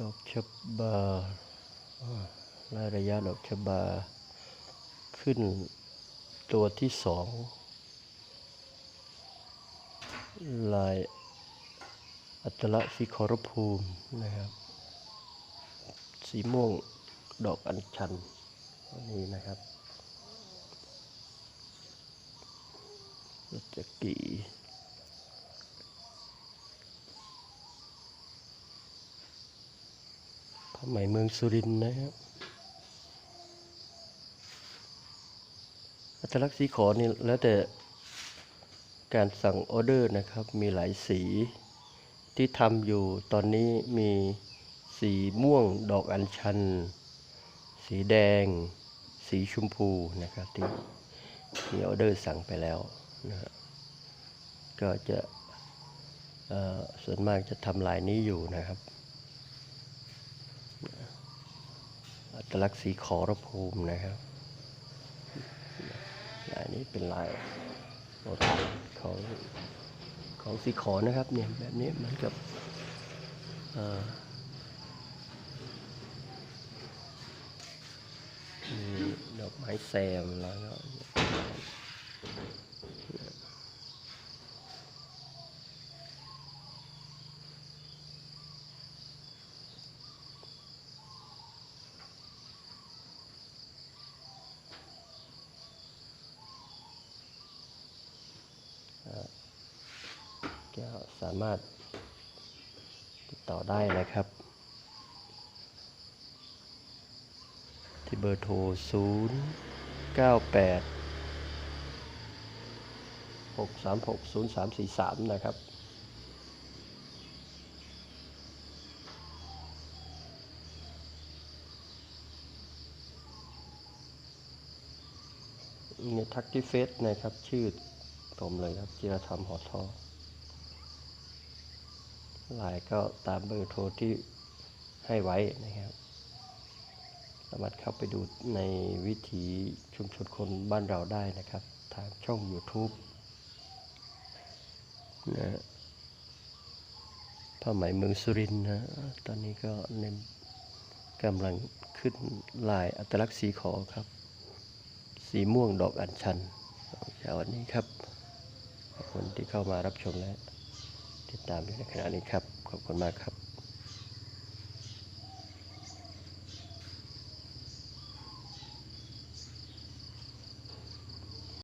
ดอกชะบาอ่าไล่ระยะดอกชะบา ขึ้นตัวที่สอง ลายอัตลักษณ์สีขอรภูมินะครับ สีม่วงดอกอัญชันอันนี้นะครับรจกี ผ้าไหมเมืองสุรินทร์นะครับอัตลักษณ์สีขอนี่แล้วแต่การสั่งออเดอร์นะครับ มีหลายสีที่ทำอยู่ตอนนี้มีสีม่วงดอกอัญชัน สีแดง สีชมพูนะครับที่มีออเดอร์สั่งไปแล้วนะก็จะส่วนมากจะทำลายนี้อยู่นะครับ อัตลักษณ์สีขอรภูมินะครับลายนี้เป็นลายโบราณของของสีขอนะครับเนี่ยแบบนี้เหมือนกับดอกไม้แซมแล้วก็ ก็สามารถติดต่อได้นะครับ ที่เบอร์โทร 0 9 8 6 3 6 0 3 4 3 นะครับนี่ทักที่เฟซนะครับ ชื่อผมเลยครับจิรธรรมหอทอ ลน์ก็ตามเบอร์โทรที่ให้ไว้นะครับ สามารถเข้าไปดูในวิถีชุมชนคนบ้านเราได้นะครับ ทางช่อง YouTube นะฮะผ้าไหมเมืองสุรินทร์นะ ตอนนี้ก็เน้นกำลังขึ้นลายอัตลักษณ์สีขอครับ สีม่วงดอกอัญชันเช้าวันนี้ครับ ขอบคุณที่เข้ามารับชมและ ตามด้วยในขณะนี้ครับ ขอบคุณมากครับ